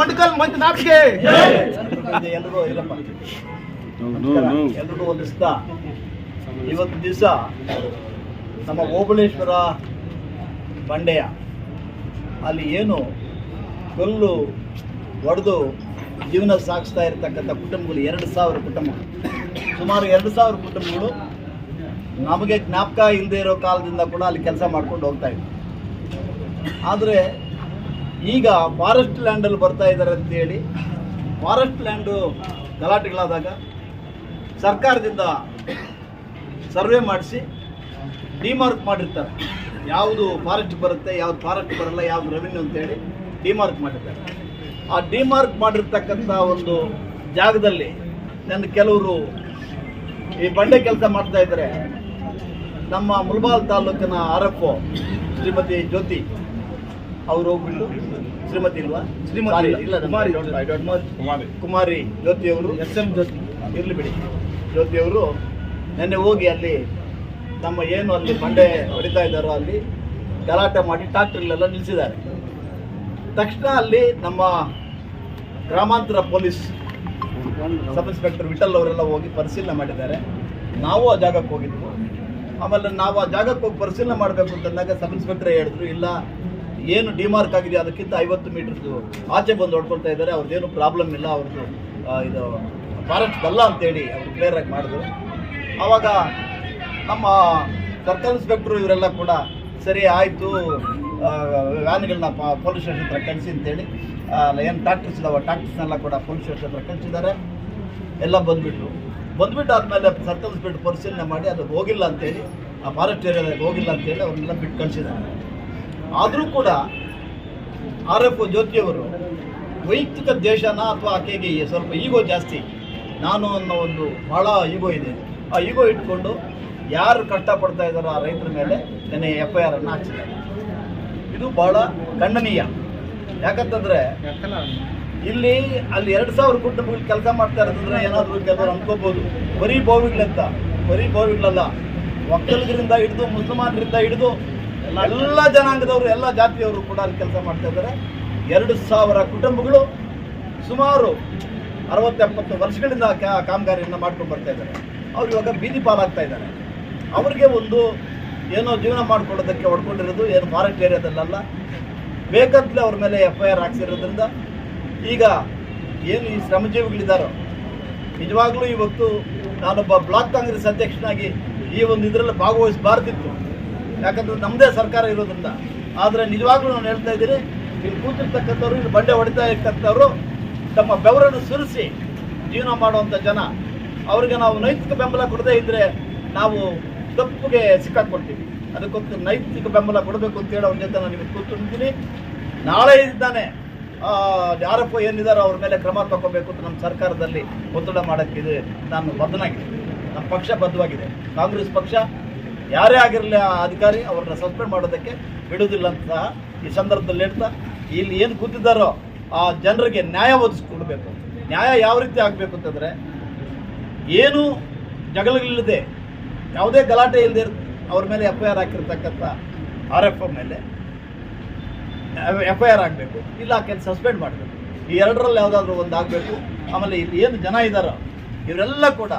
ಮಂಡಕಲ್ ಮಂಜುನಾಥ್ಗೆ. ಎಲ್ರಿಗೂ ಇರಪ್ಪ ಎಲ್ರಿಗೂ ಒಂದಿಸ್ತಾ ಇವತ್ತು ದಿವಸ ನಮ್ಮ ಓಬಳೇಶ್ವರ ಬಂಡೆಯ ಅಲ್ಲಿ ಏನು ಕಲ್ಲು ಒಡೆದು ಜೀವನ ಸಾಗಿಸ್ತಾ ಇರತಕ್ಕಂಥ ಕುಟುಂಬಗಳು ಎರಡು ಸಾವಿರ ಕುಟುಂಬ ಸುಮಾರು ಎರಡು ಸಾವಿರ ಕುಟುಂಬಗಳು ನಮಗೆ ಜ್ಞಾಪಕ ಇಲ್ಲದೆ ಇರೋ ಕಾಲದಿಂದ ಕೂಡ ಅಲ್ಲಿ ಕೆಲಸ ಮಾಡ್ಕೊಂಡು ಹೋಗ್ತಾ ಇದ್ವಿ. ಆದರೆ ಈಗ ಫಾರೆಸ್ಟ್ ಲ್ಯಾಂಡಲ್ಲಿ ಬರ್ತಾ ಇದ್ದಾರೆ ಅಂತೇಳಿ ಫಾರೆಸ್ಟ್ ಲ್ಯಾಂಡು ಗಲಾಟೆಗಳಾದಾಗ ಸರ್ಕಾರದಿಂದ ಸರ್ವೆ ಮಾಡಿಸಿ ಡಿಮಾರ್ಕ್ ಮಾಡಿರ್ತಾರೆ. ಯಾವುದು ಫಾರೆಸ್ಟ್ ಬರುತ್ತೆ, ಯಾವ್ದು ಫಾರೆಸ್ಟ್ ಬರಲ್ಲ, ಯಾವ್ದು ರೆವಿನ್ಯೂ ಅಂತೇಳಿ ಡಿಮಾರ್ಕ್ ಮಾಡಿರ್ತಾರೆ ಆ ಡಿಮಾರ್ಕ್ ಮಾಡಿರ್ತಕ್ಕಂಥ ಒಂದು ಜಾಗದಲ್ಲಿ ನನ್ನ ಕೆಲವರು ಈ ಬಂಡೆ ಕೆಲಸ ಮಾಡ್ತಾ ಇದ್ದಾರೆ. ನಮ್ಮ ಮುಲ್ಬಾಲ್ ತಾಲೂಕಿನ ಆರ್ ಶ್ರೀಮತಿ ಜ್ಯೋತಿ. ಅವರು ಹೋಗ್ಬಿಟ್ಟು ಶ್ರೀಮತಿ ಇಲ್ವಾ? ಶ್ರೀಮತಿ ಇಲ್ಲ ಕುಮಾರಿ don't ಕುಮಾರಿ. ಜ್ಯೋತಿ ಅವರು. S M Jyoti. ಇರ್ಲಿ ಬಿಡಿ. ಜ್ಯೋತಿ ಅವರು ನೆನ್ನೆ ಹೋಗಿ ಅಲ್ಲಿ ನಮ್ಮ ಏನು ಅಲ್ಲಿ ಬಂಡೆ ಹೊಡಿತಾ ಇದ್ದಾರೋ ಅಲ್ಲಿ ಗಲಾಟೆ ಮಾಡಿ ಟ್ರಾಕ್ಟರ್ಲೆಲ್ಲ ನಿಲ್ಲಿಸಿದ್ದಾರೆ ತಕ್ಷಣ ಅಲ್ಲಿ ನಮ್ಮ ಗ್ರಾಮಾಂತರ ಪೊಲೀಸ್ ಸಬ್ ಇನ್ಸ್ಪೆಕ್ಟರ್ ವಿಠಲ್ ಅವರೆಲ್ಲ ಹೋಗಿ ಪರಿಶೀಲನೆ ಮಾಡಿದ್ದಾರೆ. ನಾವು ಆ ಜಾಗಕ್ಕೆ ಹೋಗಿದ್ವು. ಆಮೇಲೆ ನಾವು ಆ ಜಾಗಕ್ಕೆ ಹೋಗಿ ಪರಿಶೀಲನೆ ಮಾಡಬೇಕು ಅಂತಂದಾಗ ಸಬ್ ಇನ್ಸ್ಪೆಕ್ಟರ್ ಹೇಳಿದ್ರು ಇಲ್ಲ ಏನು ಡಿಮಾರ್ಕ್ ಆಗಿದೆ ಅದಕ್ಕಿಂತ ಐವತ್ತು ಮೀಟರ್ದು ಆಚೆ ಬಂದು ಹೊಡ್ಕೊಳ್ತಾ ಇದ್ದಾರೆ. ಅವ್ರದ್ದೇನು ಪ್ರಾಬ್ಲಮ್ ಇಲ್ಲ. ಅವ್ರದ್ದು ಇದು ಫಾರೆಸ್ಟ್ ಅಲ್ಲ ಅಂತೇಳಿ ಅವರು ಕ್ಲಿಯರ್ ಆಗಿ ಮಾಡಿದ್ರು. ಆವಾಗ ನಮ್ಮ ಸರ್ಕಲ್ ಇನ್ಸ್ಪೆಕ್ಟ್ರು ಇವರೆಲ್ಲ ಕೂಡ ಸರಿ ಆಯಿತು ವ್ಯಾನ್ಗಳನ್ನ ಪೊಲೀಸ್ ಸ್ಟೇಷನ್ ಹತ್ರ ಕಳಿಸಿ ಅಂತೇಳಿ ಏನು ಟ್ಯಾಕ್ಟರ್ಸ್ ಇದಾವೆ ಟ್ಯಾಕ್ಟರ್ಸ್ನೆಲ್ಲ ಕೂಡ ಪೊಲೀಸ್ ಸ್ಟೇಷನ್ ಹತ್ರ ಕಳಿಸಿದ್ದಾರೆ. ಎಲ್ಲ ಬಂದುಬಿಟ್ರು. ಬಂದುಬಿಟ್ಟು ಆದಮೇಲೆ ಸರ್ಕಲ್ ಇನ್ಸ್ಪೆಕ್ಟ್ ಪರಿಶೀಲನೆ ಮಾಡಿ, ಅದು ಹೋಗಿಲ್ಲ ಅಂತೇಳಿ, ಆ ಫಾರೆಸ್ಟ್ ಏರಿಯಾದಾಗ ಹೋಗಿಲ್ಲ ಅಂತೇಳಿ ಅವ್ರನ್ನೆಲ್ಲ ಬಿಟ್ಟು ಕಳಿಸಿದ್ದಾರೆ. ಆದರೂ ಕೂಡ ಆರ್ ಎಫ್ ಜ್ಯೋತಿಯವರು ವೈಯಕ್ತಿಕ ದೇಶನ ಅಥವಾ ಆಕೆಗೆ ಸ್ವಲ್ಪ ಈಗೋ ಜಾಸ್ತಿ, ನಾನು ಅನ್ನೋ ಒಂದು ಭಾಳ ಈಗೋ ಇದೆ. ಆ ಈಗೋ ಇಟ್ಕೊಂಡು ಯಾರು ಕಷ್ಟಪಡ್ತಾ ಇದ್ದಾರೋ ಆ ರೈತರ ಮೇಲೆ ನೆನೆ ಎಫ್ ಐ ಆರ್ ಅನ್ನು ಹಾಕ್ಸಿದ್ದಾರೆ. ಇದು ಭಾಳ ಖಂಡನೀಯ. ಯಾಕಂತಂದ್ರೆ ಇಲ್ಲಿ ಅಲ್ಲಿ ಎರಡು ಸಾವಿರ ಕುಟುಂಬಗಳು ಕೆಲಸ ಮಾಡ್ತಾ ಇರೋದಂದ್ರೆ ಏನಾದರೂ ಕೆಲವರು ಅನ್ಕೋಬಹುದು ಬರೀ ಬೋವಿಗಳಂತ, ಬರೀ ಬೋವಿಗಳಲ್ಲ. ಒಕ್ಕಲಿಗರಿಂದ ಹಿಡಿದು, ಮುಸಲ್ಮಾನರಿಂದ ಹಿಡಿದು ಎಲ್ಲ ಜನಾಂಗದವರು, ಎಲ್ಲ ಜಾತಿಯವರು ಕೂಡ ಅಲ್ಲಿ ಕೆಲಸ ಮಾಡ್ತಾ ಇದ್ದಾರೆ. ಎರಡು ಸಾವಿರ ಕುಟುಂಬಗಳು ಸುಮಾರು ಅರವತ್ತೆಪ್ಪತ್ತು ವರ್ಷಗಳಿಂದ ಕ್ಯಾ- ಕಾಮಗಾರಿಯನ್ನು ಮಾಡ್ಕೊಂಡು ಬರ್ತಾ ಇದ್ದಾರೆ. ಅವ್ರು ಇವಾಗ ಬೀದಿ ಪಾಲಾಗ್ತಾ ಇದ್ದಾರೆ. ಅವ್ರಿಗೆ ಒಂದು ಏನೋ ಜೀವನ ಮಾಡ್ಕೊಳ್ಳೋದಕ್ಕೆ ಹೊಡ್ಕೊಂಡಿರೋದು ಏನು ಫಾರೆಸ್ಟ್ ಏರಿಯಾದಲ್ಲ ಬೇಕಂತಲೇ ಅವ್ರ ಮೇಲೆ ಎಫ್ ಐ ಆರ್ ಹಾಕ್ಸಿರೋದ್ರಿಂದ ಈಗ ಏನು ಈ ಶ್ರಮಜೀವಿಗಳಿದ್ದಾರೋ, ನಿಜವಾಗ್ಲೂ ಇವತ್ತು ನಾನೊಬ್ಬ ಬ್ಲಾಕ್ ಕಾಂಗ್ರೆಸ್ ಅಧ್ಯಕ್ಷನಾಗಿ ಈ ಒಂದು ಇದರಲ್ಲಿ ಭಾಗವಹಿಸಬಾರ್ದಿತ್ತು. ಯಾಕಂದ್ರೆ ನಮ್ಮದೇ ಸರ್ಕಾರ ಇರೋದ್ರಿಂದ. ಆದರೆ ನಿಜವಾಗ್ಲೂ ನಾನು ಹೇಳ್ತಾ ಇದ್ದೀನಿ, ಇಲ್ಲಿ ಕೂತಿರ್ತಕ್ಕಂಥವ್ರು, ಇಲ್ಲಿ ಬಂಡೆ ಹೊಡಿತಾ ಇರ್ತಕ್ಕಂಥವ್ರು, ತಮ್ಮ ಬೆವರನ್ನು ಸುರಿಸಿ ಜೀವನ ಮಾಡುವಂಥ ಜನ. ಅವರಿಗೆ ನಾವು ನೈತಿಕ ಬೆಂಬಲ ಕೊಡದೇ ಇದ್ದರೆ ನಾವು ತಪ್ಪಿಗೆ ಸಿಕ್ಕಾಕೊಳ್ತೀವಿ ಅದಕ್ಕೊಂದು ನೈತಿಕ ಬೆಂಬಲ ಕೊಡಬೇಕು ಅಂತೇಳಿ ಅವ್ರ ಜೊತೆ ನಾನು ನಿಮಗೆ ಕೂತ್ಕೊಂಡಿದ್ದೀನಿ. ನಾಳೆ ಇದ್ದಾನೆ ಯಾರಪ್ಪ ಎಫ್ ಅವ್ರ ಮೇಲೆ ಕ್ರಮ ತಗೋಬೇಕು ಅಂತ ನಮ್ಮ ಸರ್ಕಾರದಲ್ಲಿ ಒತ್ತಡ ಮಾಡೋಕ್ಕಿದೆ ನಾನು ಬದ್ಧನಾಗಿದ್ದೀನಿ. ನಮ್ಮ ಪಕ್ಷ ಬದ್ಧವಾಗಿದೆ. ಕಾಂಗ್ರೆಸ್ ಪಕ್ಷ ಯಾರೇ ಆಗಿರಲಿ ಆ ಅಧಿಕಾರಿ ಅವ್ರನ್ನ ಸಸ್ಪೆಂಡ್ ಮಾಡೋದಕ್ಕೆ ಬಿಡುವುದಿಲ್ಲ ಅಂತ ಈ ಸಂದರ್ಭದಲ್ಲಿ ಹೇಳ್ತಾ, ಇಲ್ಲಿ ಏನು ಕೂತಿದ್ದಾರೋ ಆ ಜನರಿಗೆ ನ್ಯಾಯ ಒದಗಿಸ್ಕೊಡ್ಬೇಕು. ನ್ಯಾಯ ಯಾವ ರೀತಿ ಆಗಬೇಕು ಅಂತಂದರೆ, ಏನು ಜಗಳಗಳಿಲ್ಲದೆ, ಯಾವುದೇ ಗಲಾಟೆ ಇಲ್ಲದೆ ಅವ್ರ ಮೇಲೆ ಎಫ್ ಐ ಆರ್ ಹಾಕಿರ್ತಕ್ಕಂಥ ಆರ್ ಎಫ್ ಮೇಲೆ ಎಫ್ ಐ ಆರ್ ಆಗಬೇಕು ಇಲ್ಲ ಆಕೆಯನ್ನು ಸಸ್ಪೆಂಡ್ ಮಾಡಬೇಕು. ಈ ಎರಡರಲ್ಲಿ ಯಾವುದಾದ್ರೂ ಒಂದು ಆಗಬೇಕು. ಆಮೇಲೆ ಇಲ್ಲಿ ಏನು ಜನ ಇದ್ದಾರೋ ಇವರೆಲ್ಲ ಕೂಡ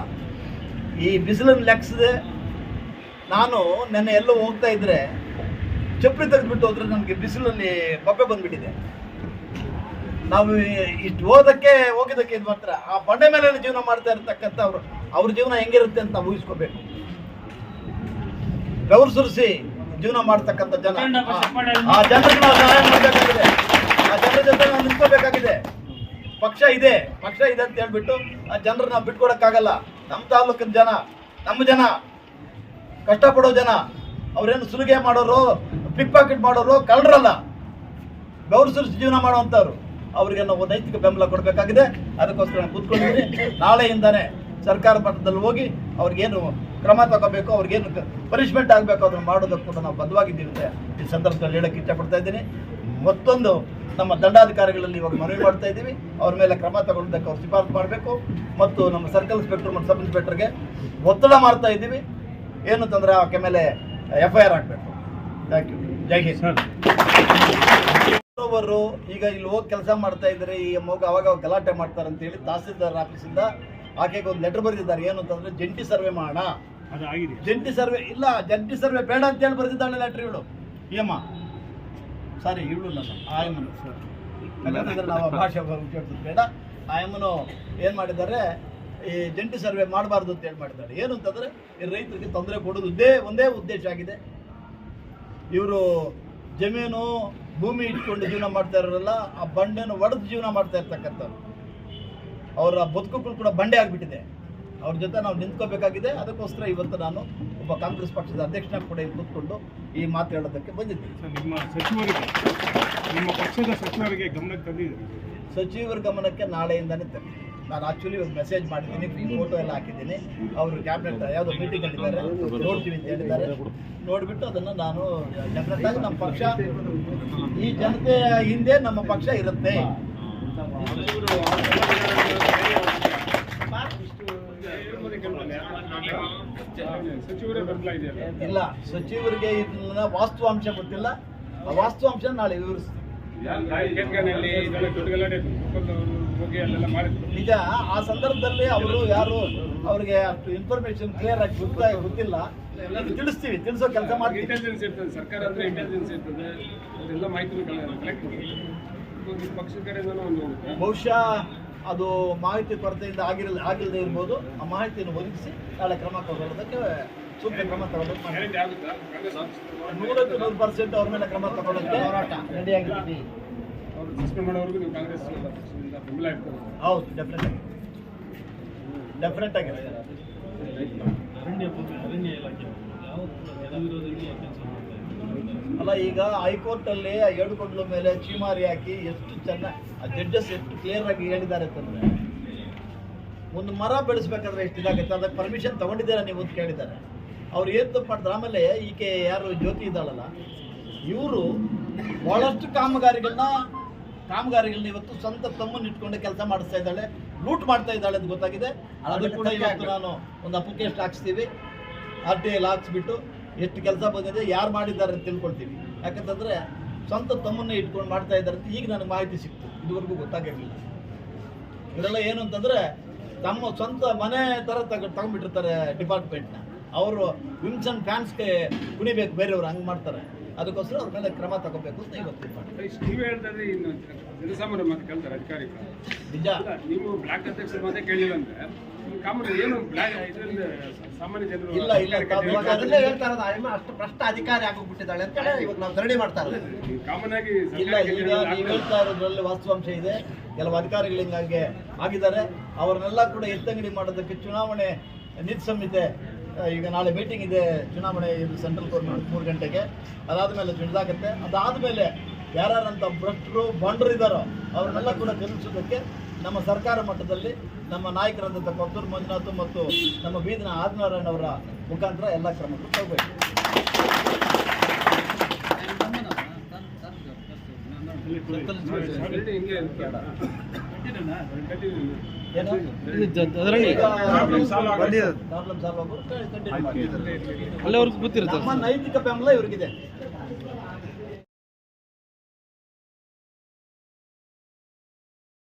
ಈ ಬಿಸಿಲನ್ನು ಲೆಕ್ಸದೆ ನಾನು ನೆನ್ನೆ ಎಲ್ಲೋ ಹೋಗ್ತಾ ಇದ್ರೆ ಚಪ್ಪಲಿ ತೆಗೆದ್ಬಿಟ್ಟು ಹೋದ್ರೆ ನನಗೆ ಬಿಸಿಲಲ್ಲಿ ಬಪ್ಪೆ ಬಂದ್ಬಿಟ್ಟಿದೆ. ನಾವು ಇಷ್ಟು ಓದಕ್ಕೆ ಹೋಗಿದ್ದಕ್ಕೆ ಇದು ಮಾಡ್ತಾರೆ ಆ ಬಂಡೆ ಮೇಲೆ ಜೀವನ ಮಾಡ್ತಾ ಇರ್ತಕ್ಕಂಥ ಅವರು ಅವ್ರ ಜೀವನ ಹೆಂಗಿರುತ್ತೆ ಅಂತ ನಾವು ಊಹಿಸ್ಕೋಬೇಕು. ಬೆವರು ಸುರಿಸಿ ಜೀವನ ಮಾಡ್ತಕ್ಕಂಥ ಜನ. ಆ- ಜನರಿಗೆ ನಾವು ಸಹಾಯ ಮಾಡಬೇಕಾಗಿದೆ. ಆ ಜನರ ಜೊತೆ ನಾವು ನಿಂತ್ಕೋಬೇಕಾಗಿದೆ. ಪಕ್ಷ ಇದೆ ಪಕ್ಷ ಇದೆ ಅಂತ ಹೇಳ್ಬಿಟ್ಟು ಆ ಜನರನ್ನ ನಾವು ಬಿಟ್ಕೊಡಕ್ಕಾಗಲ್ಲ. ನಮ್ಮ ತಾಲೂಕಿನ ಜನ ನಮ್ಮ ಜನ. ಕಷ್ಟಪಡೋ ಜನ, ಅವ್ರೇನು ಸುಲಿಗೆ ಮಾಡೋರು, ಪಿಕ್ ಪಾಕೆಟ್ ಮಾಡೋರು ಕಳ್ಳರಲ್ಲ. ಸುರಿಸಿ ಜೀವನ ಮಾಡುವಂಥವ್ರು. ಅವರಿಗೆ ನಾವು ನೈತಿಕ ಬೆಂಬಲ ಕೊಡಬೇಕಾಗಿದೆ. ಅದಕ್ಕೋಸ್ಕರ ನಾನು ಕೂತ್ಕೊಂಡಿದ್ದೀನಿ. ನಾಳೆಯಿಂದಾನೆ ಸರ್ಕಾರ ಮಟ್ಟದಲ್ಲಿ ಹೋಗಿ ಅವ್ರಿಗೇನು ಕ್ರಮ ತಗೋಬೇಕು, ಅವ್ರಿಗೇನು ಪನಿಷ್ಮೆಂಟ್ ಆಗಬೇಕು ಅದನ್ನು ಮಾಡೋದಕ್ಕೆ ಕೂಡ ನಾವು ಬದ್ಧವಾಗಿದ್ದೀವಿ ಈ ಸಂದರ್ಭದಲ್ಲಿ ಹೇಳಕ್ಕೆ ಇಷ್ಟಪಡ್ತಾ ಇದ್ದೀನಿ. ಮತ್ತೊಂದು ನಮ್ಮ ದಂಡಾಧಿಕಾರಿಗಳಲ್ಲಿ ಇವಾಗ ಮನವಿ ಮಾಡ್ತಾ ಇದ್ದೀವಿ. ಅವ್ರ ಮೇಲೆ ಕ್ರಮ ತಗೊಳ್ಳೋದಕ್ಕೆ ಅವ್ರು ಶಿಫಾರಸು ಮಾಡಬೇಕು. ಮತ್ತು ನಮ್ಮ ಸರ್ಕಲ್ ಇನ್ಸ್ಪೆಕ್ಟರ್ ಮತ್ತು ಸಬ್ ಇನ್ಸ್ಪೆಕ್ಟರ್ಗೆ ಒತ್ತಡ ಮಾಡ್ತಾ ಇದ್ದೀವಿ. ಏನು ತಂದ್ರೆ ಆಕೆ ಮೇಲೆ ಎಫ್ ಐ ಆರ್ ಹಾಕಬೇಕು. Thank you Jai Hind. ಅವರು ಈಗ ಇಲ್ಲಿ ಹೋಗಿ ಕೆಲಸ ಮಾಡ್ತಾ ಇದ್ದಾರೆ ಈ ಮಗು ಅವಾಗ ಅವಾಗ ಗಲಾಟೆ ಮಾಡ್ತಾರೆ ಅಂತ ಹೇಳಿ ತಹಸೀಲ್ದಾರ್ ಆಫೀಸಿಂದ ಆಕೆಗೆ ಒಂದು ಲೆಟರ್ ಬರೆದಿದ್ದಾರೆ. ಏನು ಅಂತಂದ್ರೆ ಜಂಟಿ ಸರ್ವೆ ಮಾಡೋಣ. ಜಂಟಿ ಸರ್ವೆ ಇಲ್ಲ ಜಂಟಿ ಸರ್ವೆ ಬೇಡ ಅಂತ ಹೇಳಿ ಬರೆದಿದ್ದಾಳೆ ಲೆಟರ್ ಇವಳು. ಯಮ್ಮ ಸಾರಿ ಇವಳು ನನ್ನ ಆಯಮ್ಮನು. ಯಾಕಂತಂದ್ರೆ ನಾವು ಭಾಷೆ ಉಪಯೋಗಿಸೋದು ಬೇಡ. ಆಯಮ್ಮನು ಏನು ಮಾಡಿದ್ದಾರೆ ಈ ಜಂಟಿ ಸರ್ವೆ ಮಾಡಬಾರ್ದು ಅಂತ ಹೇಳಿ ಮಾಡಿದ್ದಾರೆ ಏನು ಅಂತಂದ್ರೆ ರೈತರಿಗೆ ತೊಂದರೆ ಕೊಡೋದು ಇದೇ ಒಂದೇ ಉದ್ದೇಶ ಆಗಿದೆ. ಇವರು ಜಮೀನು ಭೂಮಿ ಇಟ್ಕೊಂಡು ಜೀವನ ಮಾಡ್ತಾ ಇರೋರಲ್ಲ ಆ ಬಂಡೆನ ಒಡೆದು ಜೀವನ ಮಾಡ್ತಾ ಇರ್ತಕ್ಕಂಥವ್ರು. ಅವರ ಬದುಕುಗಳು ಕೂಡ ಬಂಡೆ ಆಗಿಬಿಟ್ಟಿದೆ. ಅವ್ರ ಜೊತೆ ನಾವು ನಿಂತ್ಕೋಬೇಕಾಗಿದೆ. ಅದಕ್ಕೋಸ್ಕರ ಇವತ್ತು ನಾನು ಒಬ್ಬ ಕಾಂಗ್ರೆಸ್ ಪಕ್ಷದ ಅಧ್ಯಕ್ಷನ ಕೂಡ ಕೂತ್ಕೊಂಡು ಈ ಮಾತು ಹೇಳೋದಕ್ಕೆ ಬಂದಿದ್ದೀನಿ. ನಿಮ್ಮ ಸಚಿವರಿಗೆ ನಿಮ್ಮ ಪಕ್ಷದ ಸಚಿವರಿಗೆ ಗಮನಕ್ಕೆ ತಂದಿದ್ದೀರಿ? ಸಚಿವರ ಗಮನಕ್ಕೆ ನಾಳೆಯಿಂದನೇ ತರ್ತೀನಿ ನಾನು ಆಕ್ಚುಲಿ ಒಂದು ಮೆಸೇಜ್ ಮಾಡಿದ್ದೀನಿ ಫೋಟೋ ಎಲ್ಲ ಹಾಕಿದ್ದೀನಿ. ಅವರು ಕ್ಯಾಬಿನೆಟ್ ಯಾವುದೋ ಮೀಟಿಂಗ್ ಇದ್ದಾರೆ ನೋಡ್ತೀವಿ ಅಂತ ಹೇಳಿದ್ದಾರೆ. ನೋಡಿಬಿಟ್ಟು ಅದನ್ನು ನಾನು ಡೆಫಿನೆಟ್ ಆಗಿ ನಮ್ಮ ಪಕ್ಷ, ಈ ಜನತೆಯ ಹಿಂದೆ ನಮ್ಮ ಪಕ್ಷ ಇರುತ್ತೆ. ಇಲ್ಲ, ಸಚಿವರಿಗೆ ಇದನ್ನ ವಾಸ್ತವಾಂಶ ಗೊತ್ತಿಲ್ಲ. ಆ ವಾಸ್ತವಾಂಶ ನಾಳೆ ವಿವರಿಸ್ತೀನಿ. ನಿಜ ಆ ಸಂದರ್ಭದಲ್ಲಿ ಅವರು ಯಾರು? ಅವ್ರಿಗೆ ಅಷ್ಟು ಇನ್ಫಾರ್ಮೇಶನ್ ಕ್ಲಿಯರ್ ಆಗಿ ಗೊತ್ತ ಗೊತ್ತಿಲ್ಲ. ತಿಳಿಸ್ತೀವಿ ತಿಳಿಸೋ ಕೆಲಸ ಮಾಡಿ ಇಂಟೆಲಿಜೆನ್ಸ್ ಇರ್ತದೆ ಸರ್ಕಾರ ಅಂದ್ರೆ ಇಂಟೆಲಿಜೆನ್ಸ್ ಇರ್ತದೆ ಅದೆಲ್ಲ ಮಾಹಿತಿ ಕಲೆಕ್ಟ್ ಮಾಡಿ ಪಕ್ಷದ ಕಡೆಯಿಂದನೂ ಒಂದು ಹೋಗುತ್ತೆ ಬಹುಶಃ ಅದು ಮಾಹಿತಿ ಕೊರತೆಯಿಂದ ಆಗಿರಲ್ಲ ಆಗಿಲ್ಲದೆ ಇರ್ಬೋದು. ಆ ಮಾಹಿತಿಯನ್ನು ಒದಗಿಸಿ ನಾಳೆ ಕ್ರಮ ತಗೊಳ್ಳೋದಕ್ಕೆ ಸೂಕ್ತ ಕ್ರಮ ತಗೊಳ್ಳುತ್ತೆ ನೂರಕ್ಕೆ ನೂರು ಪರ್ಸೆಂಟ್ ಅವ್ರ ಮೇಲೆ ಕ್ರಮ ತಗೊಳ್ಳುತ್ತೆ. ರೆಡಿಯಾಗಿರ್ತೀವಿ ಅವರು ಸಸ್ಪೆಂಡ್ ಮಾಡೋವರೆಗೂ ನೀವು ಕಾಂಗ್ರೆಸ್ ಪಕ್ಷದಿಂದ ಬೆಂಬಲ ಇರ್ತದೆ ಹೌದು ಡೆಫಿನೆಟ್ ಆಗಿ. ಡೆಫಿನೆಟ್ ಆಗಿ. ಅಲ್ಲ ಈಗ ಹೈಕೋರ್ಟಲ್ಲಿ ಆ ಏಳುಕೊಂಡ್ಲ ಮೇಲೆ ಚೀಮಾರಿ ಹಾಕಿ ಎಷ್ಟು ಚೆನ್ನಾಗಿ ಆ ಜಡ್ಜಸ್ ಎಷ್ಟು ಕ್ಲಿಯರ್ ಆಗಿ ಹೇಳಿದ್ದಾರೆ ಅಂತಂದ್ರೆ ಒಂದು ಮರ ಬೆಳೆಸ್ಬೇಕಾದ್ರೆ ಎಷ್ಟು ಇದಾಗುತ್ತೆ? ಅದಕ್ಕೆ ಪರ್ಮಿಷನ್ ತಗೊಂಡಿದ್ದೀರಾ ನೀವು ಅಂತ ಕೇಳಿದ್ದಾರೆ. ಅವ್ರು ಏನು ತಪ್ಪು ಮಾಡಿದ್ರು ಆಮೇಲೆ ಈಕೆ ಯಾರು ಜ್ಯೋತಿ ಇದ್ದಾಳಲ್ಲ ಇವರು ಬಹಳಷ್ಟು ಕಾಮಗಾರಿಗಳನ್ನ ಕಾಮಗಾರಿಗಳನ್ನ ಇವತ್ತು ಸ್ವಂತ ತಮ್ಮನ್ನು ಇಟ್ಕೊಂಡು ಕೆಲಸ ಮಾಡಿಸ್ತಾ ಇದ್ದಾಳೆ ಲೂಟ್ ಮಾಡ್ತಾ ಇದ್ದಾಳೆ ಅಂತ ಗೊತ್ತಾಗಿದೆ. ಅದು ಕೂಡ ಇವತ್ತು ನಾನು ಒಂದು ಅಪ್ಲಿಕೇಶನ್ ಹಾಕ್ಸ್ತೀವಿ ಆರ್ ಟಿ ಐಲಿ ಹಾಕ್ಸ್ಬಿಟ್ಟು ಎಷ್ಟು ಕೆಲಸ ಬಂದಿದೆ ಯಾರು ಮಾಡಿದ್ದಾರೆ ಅಂತ ತಿಳ್ಕೊಳ್ತೀವಿ. ಯಾಕಂತಂದ್ರೆ ಸ್ವಂತ ತಮ್ಮನ್ನೇ ಇಟ್ಕೊಂಡು ಮಾಡ್ತಾ ಇದ್ದಾರೆ ಅಂತ ಈಗ ನನಗೆ ಮಾಹಿತಿ ಸಿಕ್ತು. ಇದುವರೆಗೂ ಗೊತ್ತಾಗಿರಲಿಲ್ಲ ಇದೆಲ್ಲ ಏನು ಅಂತಂದ್ರೆ ತಮ್ಮ ಸ್ವಂತ ಮನೆ ಥರ ತಗ ತಗೊಂಡ್ಬಿಟ್ಟಿರ್ತಾರೆ ಡಿಪಾರ್ಟ್ಮೆಂಟ್ನ ಅವರು ವಿಮ್ಸನ್ ಫ್ಯಾನ್ಸ್ಗೆ ಕುಣಿಬೇಕು ಬೇರೆಯವರು ಹಂಗೆ ಮಾಡ್ತಾರೆ. ಅದಕ್ಕೋಸ್ಕರ ಅವ್ರ ಮೇಲೆ ಕ್ರಮ ತಗೋಬೇಕು ಅಂತ ಇವತ್ತು ನೀವೇ ಹೇಳ್ತಾರೆ ಇನ್ನು ಜನಸಾಮಾನ್ಯ ಮಾತು ಕೇಳ್ತಾರೆ ಅಧಿಕಾರಿಗಳು. ನಿಜ. ನೀವು ಬ್ಲಾಕ್ ಅಧ್ಯಕ್ಷರ ಮಾತೇ ಕೇಳಿಲ್ಲ ಅಂದ್ರೆ ಏನು ಬ್ಲಾಕ್ ಇದರಿಂದ ಸಾಮಾನ್ಯ ಜನರು ಇಲ್ಲ ಇಲ್ಲ ಇವಾಗ ಅದನ್ನೇ ಹೇಳ್ತಾ ಇರೋದು. ಆಯಮ್ಮ ಅಷ್ಟು ಭ್ರಷ್ಟ ಅಧಿಕಾರಿ ಆಗೋಗ್ಬಿಟ್ಟಿದ್ದಾಳೆ ಅಂತ ಇವಾಗ ನಾವು ಧರಣಿ ಮಾಡ್ತಾ ಇರೋದು. ಕಾಮನ್ ಆಗಿ ಇಲ್ಲ ಈಗ ನೀವು ಹೇಳ್ತಾ ಇರೋದ್ರಲ್ಲಿ ವಾಸ್ತವಾಂಶ ಇದೆ. ಕೆಲವು ಅಧಿಕಾರಿಗಳು ಹಿಂಗಾಗಿ ಆಗಿದ್ದಾರೆ. ಅವ್ರನ್ನೆಲ್ಲ ಕೂಡ ಎತ್ತಂಗಡಿ ಮಾಡೋದಕ್ಕೆ ಚುನಾವಣೆ ನೀತಿ ಸಂಹಿತೆ ಈಗ ನಾಳೆ ಮೀಟಿಂಗ್ ಇದೆ ಚುನಾವಣೆ ಇದು ಸೆಂಟ್ರಲ್ ಗೌರ್ಮೆಂಟ್ ಮೂರು ಗಂಟೆಗೆ. ಅದಾದಮೇಲೆ ಮೇಲೆ ಅದಾದಮೇಲೆ ಯಾರ್ಯಾರಂತ ಭ್ರಷ್ಟರು ಬಂಡರು ಇದ್ದಾರೋ ಅವ್ರನ್ನೆಲ್ಲ ಕೂಡ ಗೆಲ್ಲಿಸೋದಕ್ಕೆ ನಮ್ಮ ಸರ್ಕಾರ ಮಟ್ಟದಲ್ಲಿ ನಮ್ಮ ನಾಯಕರಾದಂಥ ಕೊತ್ತೂರು ಮಂಜುನಾಥ್ ಮತ್ತು ನಮ್ಮ ಬೀದಿನ ಆದಿನಾರಾಯಣ ಅವರ ಮುಖಾಂತರ ಎಲ್ಲ ಕ್ರಮಗಳು ತಗೋಬೇಕು ಹಿಂಗೆ ಏನು ಅದರಲ್ಲಿ ಈಗ ಪ್ರಾಬ್ಲಮ್ ಸಾಲ್ವ್ ಆಗುತ್ತೆ ಪ್ರಾಬ್ಲಮ್ ಸಾಲ್ವ್ ಆಗೋದು ಕಂಟಿನ್ಯೂ ಮಾಡಿ ಅಲ್ಲಿ ಅವ್ರಿಗೆ ಗೊತ್ತಿರುತ್ತೆ. ನಮ್ಮ ನೈತಿಕ ಬೆಂಬಲ ಇವ್ರಿಗಿದೆ.